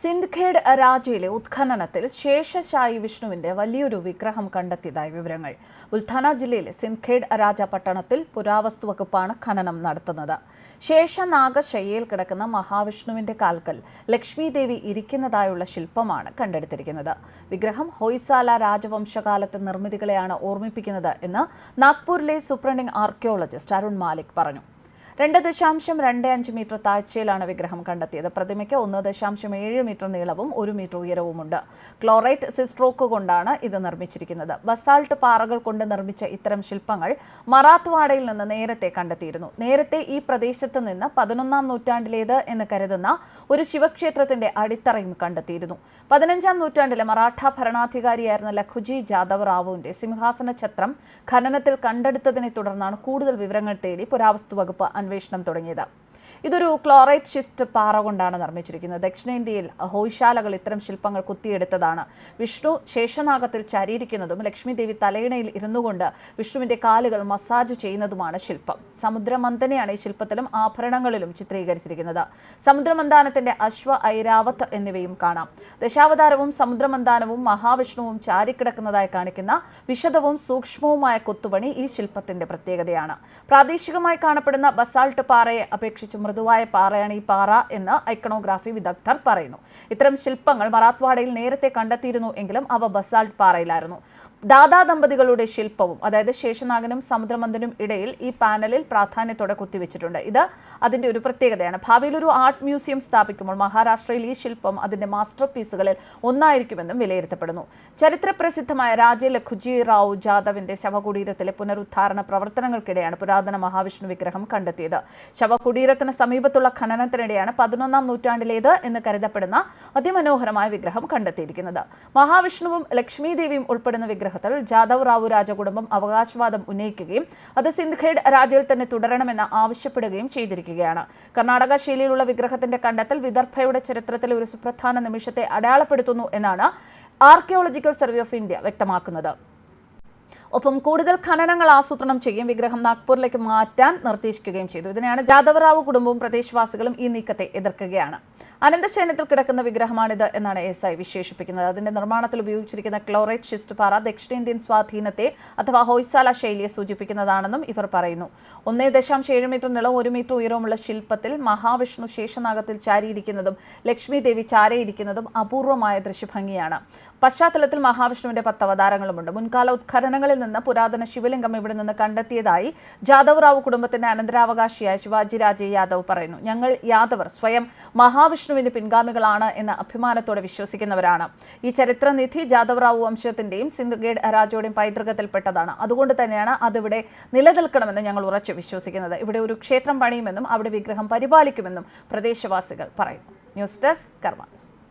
സിന്ധ്ഖേഡ് രാജയിലെ ഉത്ഖനനത്തിൽ ശേഷശായി വിഷ്ണുവിന്റെ വലിയൊരു വിഗ്രഹം കണ്ടെത്തിയതായി വിവരങ്ങൾ. ഉൽഥാന ജില്ലയിലെ സിന്ധ്ഖേഡ് രാജ പട്ടണത്തിൽ പുരാവസ്തു വകുപ്പാണ് ഖനനം നടത്തുന്നത്. ശേഷനാഗശയ്യയിൽ കിടക്കുന്ന മഹാവിഷ്ണുവിന്റെ കാൽക്കൽ ലക്ഷ്മി ദേവി ഇരിക്കുന്നതായുള്ള ശില്പമാണ് കണ്ടെടുത്തിരിക്കുന്നത്. വിഗ്രഹം ഹൊയ്സാല രാജവംശകാലത്തെ നിർമ്മിതികളെയാണ് ഓർമ്മിപ്പിക്കുന്നത് എന്ന് നാഗ്പൂരിലെ സൂപ്രണ്ടിംഗ് ആർക്കിയോളജിസ്റ്റ് അരുൺ മാലിക് പറഞ്ഞു. രണ്ട് ദശാംശം രണ്ട് അഞ്ച് മീറ്റർ താഴ്ചയിലാണ് വിഗ്രഹം കണ്ടെത്തിയത്. പ്രതിമയ്ക്ക് ഒന്ന് ദശാംശം ഏഴ് മീറ്റർ നീളവും ഒരു മീറ്റർ ഉയരവുമുണ്ട്. ക്ലോറൈറ്റ് സിസ്ട്രോക്ക് കൊണ്ടാണ് ഇത് നിർമ്മിച്ചിരിക്കുന്നത്. ബസാൾട്ട് പാറകൾ കൊണ്ട് നിർമ്മിച്ച ഇത്തരം ശില്പങ്ങൾ മറാത്ത്വാഡയിൽ നിന്ന് നേരത്തെ കണ്ടെത്തിയിരുന്നു. നേരത്തെ ഈ പ്രദേശത്ത് നിന്ന് പതിനൊന്നാം നൂറ്റാണ്ടിലേത് എന്ന് കരുതുന്ന ഒരു ശിവക്ഷേത്രത്തിന്റെ അടിത്തറയും കണ്ടെത്തിയിരുന്നു. പതിനഞ്ചാം നൂറ്റാണ്ടിലെ മറാഠ ഭരണാധികാരിയായിരുന്ന ലഖുജി ജാദവ് റാവുവിന്റെ സിംഹാസന ഛത്രം ഖനനത്തിൽ കണ്ടെടുത്തതിനെ തുടർന്നാണ് കൂടുതൽ വിവരങ്ങൾ തേടി പുരാവസ്തു വകുപ്പ് അന്വേഷണം തുടങ്ങിയത് ഇതൊരു ക്ലോറൈറ്റ് ഷിഫ്റ്റ് പാറ കൊണ്ടാണ് നിർമ്മിച്ചിരിക്കുന്നത്. ദക്ഷിണേന്ത്യയിൽ ഹോയ്ശാലകൾ ഇത്തരം ശില്പങ്ങൾ കുത്തിയെടുത്തതാണ്. വിഷ്ണു ശേഷനാഗത്തിൽ ചരിയിരിക്കുന്നതും ലക്ഷ്മി ദേവി തലയിണയിൽ ഇരുന്നുകൊണ്ട് വിഷ്ണുവിന്റെ കാലുകൾ മസാജ് ചെയ്യുന്നതുമാണ് ശില്പം. സമുദ്രമന്ദനെയാണ് ഈ ശില്പത്തിലും ആഭരണങ്ങളിലും ചിത്രീകരിച്ചിരിക്കുന്നത്. സമുദ്രമന്ദാനത്തിന്റെ അശ്വ ഐരാവത്ത് എന്നിവയും കാണാം. ദശാവതാരവും സമുദ്രമന്ദാനവും മഹാവിഷ്ണുവും ചാരിക്കിടക്കുന്നതായി കാണിക്കുന്ന വിശദവും സൂക്ഷ്മവുമായ കൊത്തുപണി ഈ ശില്പത്തിന്റെ പ്രത്യേകതയാണ്. പ്രാദേശികമായി കാണപ്പെടുന്ന ബസാൾട്ട് പാറയെ അപേക്ഷിച്ച് മൃദുവായ പാറയാണ് ഈ പാറ എന്ന് ഐക്കണോഗ്രാഫി വിദഗ്ധർ പറയുന്നു. ഇത്തരം ശില്പങ്ങൾ മറാത്ത്വാഡയിൽ നേരത്തെ കണ്ടെത്തിയിരുന്നു എങ്കിലും അവ ബസാൾട്ട് പാറയിലായിരുന്നു. ദാദാ ദമ്പതികളുടെ ശില്പവും അതായത് ശേഷനാഗനും സമുദ്രമന്ദനും ഇടയിൽ ഈ പാനലിൽ പ്രാധാന്യത്തോടെ കുത്തിവെച്ചിട്ടുണ്ട്. ഇത് അതിന്റെ ഒരു പ്രത്യേകതയാണ്. ഭാവിയിൽ ഒരു ആർട്ട് മ്യൂസിയം സ്ഥാപിക്കുമ്പോൾ മഹാരാഷ്ട്രയിൽ ഈ ശില്പം അതിന്റെ മാസ്റ്റർ പീസുകളിൽ ഒന്നായിരിക്കുമെന്നും വിലയിരുത്തപ്പെടുന്നു. ചരിത്രപ്രസിദ്ധമായ രാജ ലഖുജി റാവു ജാദവിന്റെ ശവകുടീരത്തിലെ പുനരുദ്ധാരണ പ്രവർത്തനങ്ങൾക്കിടെയാണ് പുരാതന മഹാവിഷ്ണു വിഗ്രഹം കണ്ടെത്തിയത്. ശവകുടീരത്തിന് സമീപത്തുള്ള ഖനനത്തിനിടെയാണ് പതിനൊന്നാം നൂറ്റാണ്ടിലേത് എന്ന് കരുതപ്പെടുന്ന അതിമനോഹരമായ വിഗ്രഹം കണ്ടെത്തിയിരിക്കുന്നത്. മഹാവിഷ്ണുവും ലക്ഷ്മി ദേവിയും ഉൾപ്പെടുന്ന വിഗ്രഹത്തിൽ ജാദവ് റാവു രാജകുടുംബം അവകാശവാദം ഉന്നയിക്കുകയും അത് സിന്ധ്ഖേഡ് രാജയിൽ തന്നെ തുടരണമെന്ന് ആവശ്യപ്പെടുകയും ചെയ്തിരിക്കുകയാണ്. കർണാടക ശൈലിയിലുള്ള വിഗ്രഹത്തിന്റെ കണ്ടെത്തൽ വിദർഭയുടെ ചരിത്രത്തിൽ ഒരു സുപ്രധാന നിമിഷത്തെ അടയാളപ്പെടുത്തുന്നു എന്നാണ് ആർക്കിയോളജിക്കൽ സർവേ ഓഫ് ഇന്ത്യ വ്യക്തമാക്കുന്നത്. ഒപ്പം കൂടുതൽ ഖനനങ്ങൾ ആസൂത്രണം ചെയ്യും വിഗ്രഹം നാഗ്പൂരിലേക്ക് മാറ്റാൻ നിർദ്ദേശിക്കുകയും ചെയ്തു. ഇതിനെയാണ് ജാദവറാവു കുടുംബവും പ്രദേശവാസികളും ഈ നീക്കത്തെ എതിർക്കുകയാണ്. അനന്തശയനത്തിൽ കിടക്കുന്ന വിഗ്രഹമാണിത് എന്നാണ് എസ് ഐ വിശേഷിപ്പിക്കുന്നത്. അതിന്റെ നിർമ്മാണത്തിൽ ഉപയോഗിച്ചിരിക്കുന്ന ക്ലോറൈറ്റ് ഷിസ്റ്റ് പാറ ദക്ഷിണേന്ത്യൻ സ്വാധീനത്തെ അഥവാ ഹോയ്സാല ശൈലിയെ സൂചിപ്പിക്കുന്നതാണെന്നും ഇവർ പറയുന്നു. ഒന്നേ ദശാംശം ഏഴ് മീറ്റർ നീളം ഒരു മീറ്റർ ഉയരവുമുള്ള ശില്പത്തിൽ മഹാവിഷ്ണു ശേഷനാഗത്തിൽ ചാരിയിരിക്കുന്നതും ലക്ഷ്മി ദേവി ചാരയിരിക്കുന്നതും അപൂർവമായ ദൃശ്യഭംഗിയാണ്. പശ്ചാത്തലത്തിൽ മഹാവിഷ്ണുവിന്റെ പത്ത് അവതാരങ്ങളുമുണ്ട് മുൻകാല ഉത്ഖനനങ്ങളിൽ നിന്ന് പുരാതന ശിവലിംഗം ഇവിടെ നിന്ന് കണ്ടെത്തിയതായി ജാദവ് റാവു കുടുംബത്തിന്റെ അനന്തരാവകാശിയായ ശിവാജി രാജേ യാദവ് പറയുന്നു. ഞങ്ങൾ യാദവർ സ്വയം മഹാവിഷ്ണുവിന്റെ പിൻഗാമികളാണ് എന്ന അഭിമാനത്തോടെ വിശ്വസിക്കുന്നവരാണ്. ഈ ചരിത്രനിധി ജാദവ് റാവു വംശത്തിന്റെയും സിന്ധുഗേഡ് രാജയുടെയും പൈതൃകത്തിൽപ്പെട്ടതാണ്. അതുകൊണ്ട് തന്നെയാണ് അതിവിടെ നിലനിൽക്കണമെന്ന് ഞങ്ങൾ ഉറച്ചു വിശ്വസിക്കുന്നത്. ഇവിടെ ഒരു ക്ഷേത്രം പണിയുമെന്നും അവിടെ വിഗ്രഹം പരിപാലിക്കുമെന്നും പ്രദേശവാസികൾ പറയുന്നു. News desk കർമാനസ്